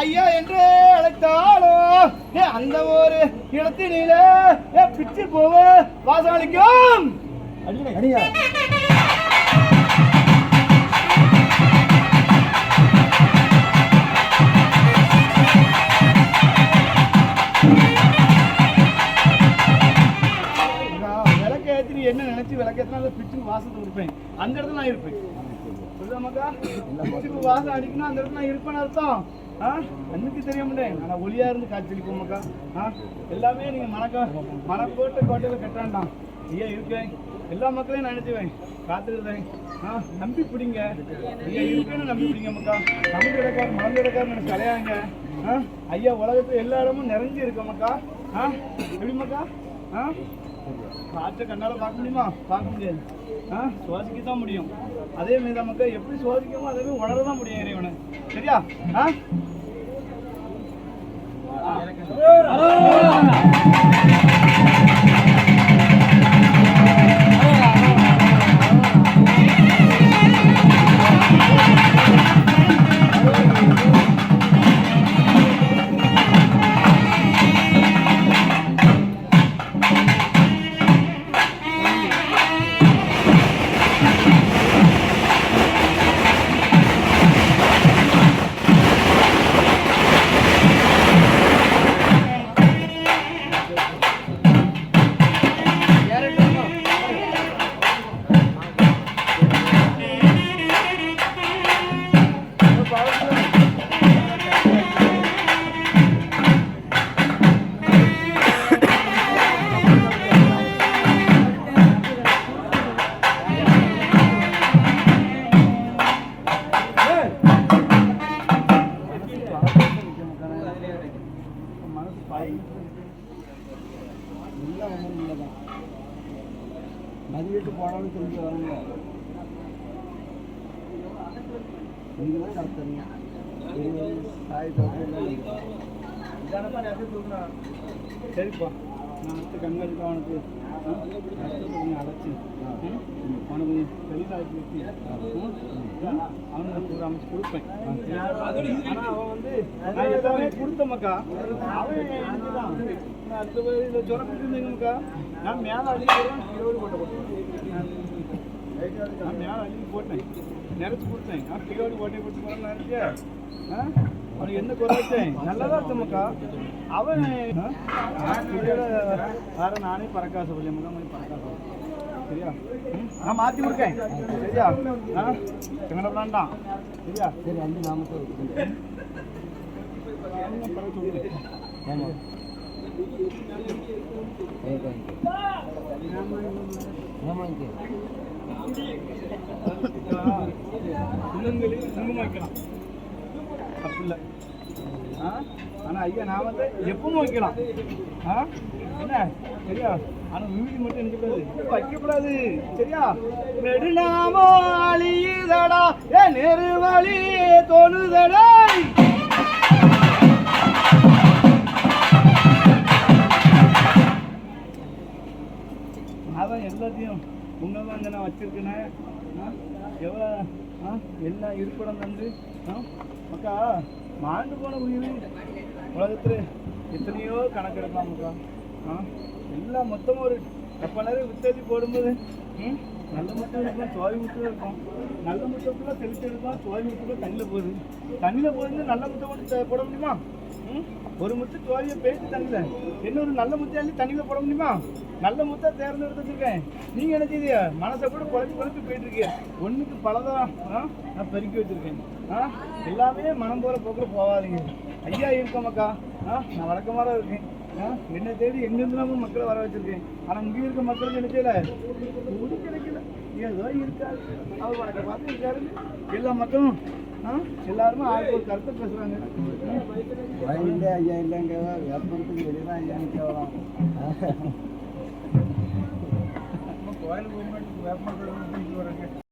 ஐயா என்று அழைத்தாலோ? ஏ அந்த ஒரு இடத்தினிலே ஏ பிச்சு போவ வாசலிக்கும் அடியா. என்ன நினைச்சு விளக்கேற்றினா அந்த பிச்சுக்கு வாசத்தை கொடுப்பேன். அந்த இடத்துல நான் இருப்பேன். புரியுதாமாக்கா பிச்சுக்கு வாசம் அடிக்கணும் அந்த இடத்துல நான் இருப்பேன்னு அர்த்தம். ஆ அன்னைக்கு தெரிய மாட்டேன் ஆனால் ஒளியா இருந்து காய்ச்சலிப்போமாக்கா ஆ எல்லாமே நீங்க மணக்க மணக்கோட்டை கோட்டையில கட்டாண்டாம் ஐயா இருக்கேன் எல்லா மக்களையும் நினைச்சுவேன். காத்துக்கிறேன் ஆ நம்பி பிடிங்க. ஐயா இருக்கேன்னு நம்பி பிடிங்க மக்கா. தமிழ் இடக்கார் மறந்து இடக்கார் நினைச்சு கலையாங்க ஆ ஐயா உலகத்துல எல்லா இடமும் நிறைஞ்சு இருக்க மக்கா. ஆ எப்படி மக்கா? ஆ காற்றை கண்ணால பார்க்க முடியுமா? பார்க்க முடியாது. ஆ சுவாசிக்க தான் முடியும். அதே மாதிரி நமக்கு எப்படி சுவாசிக்கமோ அதே மாதிரி உணர தான் முடியும் இறைவனை. சரியா? ஆ? மனசு பாய். எல்லாம் ஒன்றும் இல்லைதான் மதியத்து போனாலும் திரும்பி வரணும் நீங்கள் தான் நடத்துறீங்க தோட்டம் சரிப்பா. நமக்கு அடுத்து அவனுக்கு அழைச்சி அவனுக்கு வெளிநாட்டு அவனுக்கு ஒரு அமைச்சு கொடுப்பேன். ஆனால் அவன் வந்து நான் எல்லாமே கொடுத்த அவன் நான் அடுத்த நான் மேலே அள்ளி போடுவேன் இருபது போட்ட போட்டேன். நான் மேலே அள்ளி போட்டேன். நிறச்சி கொடுத்தேன். நான் கிலோடி போட்டே கொடுத்து போகிறேன்னு நினைச்சேன் ஆ? அவனுக்கு என்ன குறை வச்சேன் நல்லதா இருக்கமாக்கா அவன் ஆ? நான் பறக்காச சொல்லி மக்கா பறக்காச சரியா? நான் மாற்றி கொடுக்கேன் சரியா ஆ எங்களை வேண்டாம் சரியா சரி அஞ்சு நாமத்தை வச்சுக்கோங்க அவனும் பறக்க சொல்லு ஆமாம் ஆமாங்க உள்ளங்களில் குங்குமம் வைக்கலாம் தப்பு இல்லை ஆ? ஆனால் ஐயா நான் வந்து எப்பவும் வைக்கலாம். ஆ? என்ன? சரியா? ஆனால் வீடு மட்டும் நினைக்கக்கூடாது வைக்கக்கூடாது சரியா? நெடுநாமோ அழியுதடா. ஏ நெருவழி தொழுதடா. அதான் எல்லாத்தையும் உன்னதான் தான் நான் வச்சிருக்கேனே. எவ்வளோ ஆ எல்லாம் இருப்பிடம் தந்து மக்கா மாண்டு போன உயிர். உலகத்தில் எத்தனையோ கணக்கெடுக்கலாம் மக்கா. ஆ எல்லாம் மொத்தமாக ஒரு கப்பலரை வித்ததி போடும்போது ம் நல்ல மட்டும் இருக்கும்? சோய் முட்டை இருக்கும். நல்ல முட்டைக்குள்ள தெளிச்சு எடுக்கலாம் சோய் முட்டைக்குள்ள தண்ணியில் போகுது. தண்ணியில் போகுது நல்ல முட்டை மட்டும் போட முடியுமா? ம்? ஒரு முத்து தோழியை பேசி தண்ணியில் இன்னொரு நல்ல முட்டை தண்ணியில் போட முடியுமா? நல்ல முத்தா தேர்ந்தெடுத்து வச்சிருக்கேன் நீங்க என்ன செய்ய மனசை கூட குழப்பி குழப்பி போயிட்டு இருக்கீங்க ஒண்ணுக்கு ஆ, நான் பெருக்கி வச்சிருக்கேன். ஆ எல்லாமே மனம் போற போக்கில் போகாதீங்க ஐயா இருக்கோமக்கா. ஆ நான் வழக்கமாக இருக்கேன். ஆ என்ன தேடி எங்கேருந்து மக்களை வர வச்சிருக்கேன். ஆனால் இங்கே இருக்க மக்களுக்கு என்ன செய்யல? கிடைக்கல. ஏதோ இருக்காது அவர் வழக்க பார்த்து இருக்காரு. எல்லா மக்களும் எல்லாருமே ஆளுக்கு ஒரு கருத்தை பேசுறாங்க. வயலில் ஐயா இல்லைங்க. வியாபாரத்துக்கு வெளியே தான் ஐயா நிற்கலாம் கோயிலுக்கு போகும்போது வேப்பமரம் வராங்க